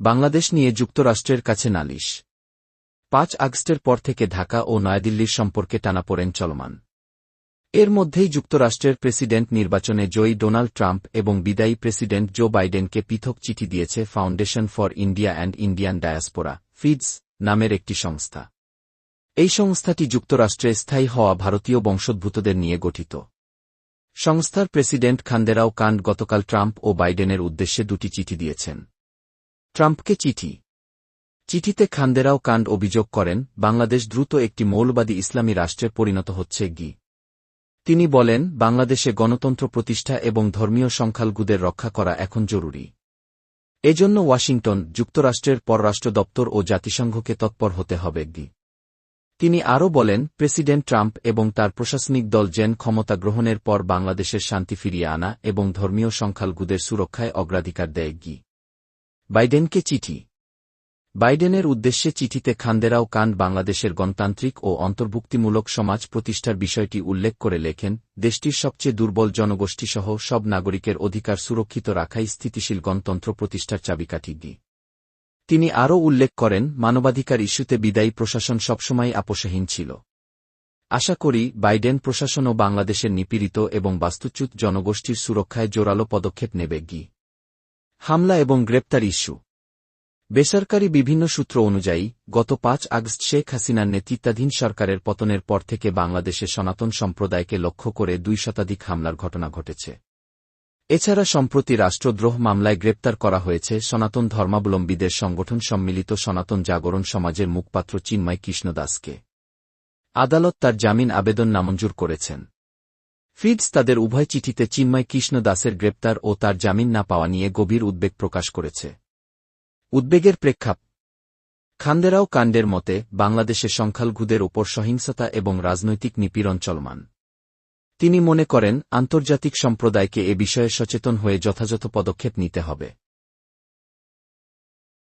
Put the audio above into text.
বাংলাদেশ নিয়ে যুক্তরাষ্ট্রের কাছে নালিশ। পাঁচ আগস্টের পর থেকে ঢাকা ও নয়াদিল্লির সম্পর্কে টানাপোড়েন চলমান। এর মধ্যেই যুক্তরাষ্ট্রের প্রেসিডেন্ট নির্বাচনে জয়ী ডোনাল্ড ট্রাম্প এবং বিদায়ী প্রেসিডেন্ট জো বাইডেনকে পৃথক চিঠি দিয়েছে foundation for India and Indian diaspora, FIIDS, নামের একটি সংস্থা। এই সংস্থাটি যুক্তরাষ্ট্রে স্থায়ী হওয়া ভারতীয় বংশোদ্ভূতদের নিয়ে গঠিত। সংস্থার প্রেসিডেন্ট খান্দেরাও কান্ড গতকাল ট্রাম্প ও বাইডেনের উদ্দেশ্যে দুটি চিঠি দিয়েছেন। ট্রাম্পকে চিঠি। চিঠিতে খান্দেরাও কাণ্ড অভিযোগ করেন, বাংলাদেশ দ্রুত একটি মৌলবাদী ইসলামী রাষ্ট্রে পরিণত হচ্ছে গি। তিনি বলেন, বাংলাদেশে গণতন্ত্র প্রতিষ্ঠা এবং ধর্মীয় সংখ্যালঘুদের রক্ষা করা এখন জরুরি। এজন্য ওয়াশিংটন যুক্তরাষ্ট্রের পররাষ্ট্র দপ্তর ও জাতিসংঘকে তৎপর হতে হবে গি। তিনি আরও বলেন, প্রেসিডেন্ট ট্রাম্প এবং তার প্রশাসনিক দল জেন ক্ষমতা গ্রহণের পর বাংলাদেশের শান্তি ফিরিয়ে আনা এবং ধর্মীয় সংখ্যালঘুদের সুরক্ষায় অগ্রাধিকার দেয় গি। বাইডেনকে চিঠি। বাইডেনের উদ্দেশ্যে চিঠিতে খান্দেরাও কান বাংলাদেশের গণতান্ত্রিক ও অন্তর্ভুক্তিমূলক সমাজ প্রতিষ্ঠার বিষয়টি উল্লেখ করে লেখেন, দেশটির সবচেয়ে দুর্বল জনগোষ্ঠীসহ সব নাগরিকের অধিকার সুরক্ষিত রাখাই স্থিতিশীল গণতন্ত্র প্রতিষ্ঠার চাবিকাঠি। দি। তিনি আরও উল্লেখ করেন, মানবাধিকার ইস্যুতে বিদায়ী প্রশাসন সবসময় আপোষহীন ছিল। আশা করি বাইডেন প্রশাসন ও বাংলাদেশের নিপীড়িত এবং বাস্তুচ্যুত জনগোষ্ঠীর সুরক্ষায় জোরালো পদক্ষেপ নেবে। গি হামলা এবং গ্রেপ্তার ইস্যু। বেসরকারি বিভিন্ন সূত্র অনুযায়ী, গত পাঁচ আগস্ট শেখ হাসিনার নেতৃত্বাধীন সরকারের পতনের পর থেকে বাংলাদেশে সনাতন সম্প্রদায়কে লক্ষ্য করে দুই শতাধিক হামলার ঘটনা ঘটেছে। এছাড়া সম্প্রতি রাষ্ট্রদ্রোহ মামলায় গ্রেপ্তার করা হয়েছে সনাতন ধর্মাবলম্বীদের সংগঠন সম্মিলিত সনাতন জাগরণ সমাজের মুখপাত্র চিন্ময় কৃষ্ণ দাসকে আদালত তার জামিন আবেদন নামঞ্জুর করেছেন। ফিডস তাদের উভয় চিঠিতে চিন্ময় কৃষ্ণ দাসের গ্রেপ্তার ও তার জামিন না পাওয়া নিয়ে গভীর উদ্বেগ প্রকাশ করেছে। উদ্বেগের প্রেক্ষাপ। খান্দেরাও কাণ্ডের মতে বাংলাদেশে সংখ্যালঘুদের ওপর সহিংসতা এবং রাজনৈতিক নিপীড়ন চলমান। তিনি মনে করেন, আন্তর্জাতিক সম্প্রদায়কে এ বিষয়ে সচেতন হয়ে যথাযথ পদক্ষেপ নিতে হবে।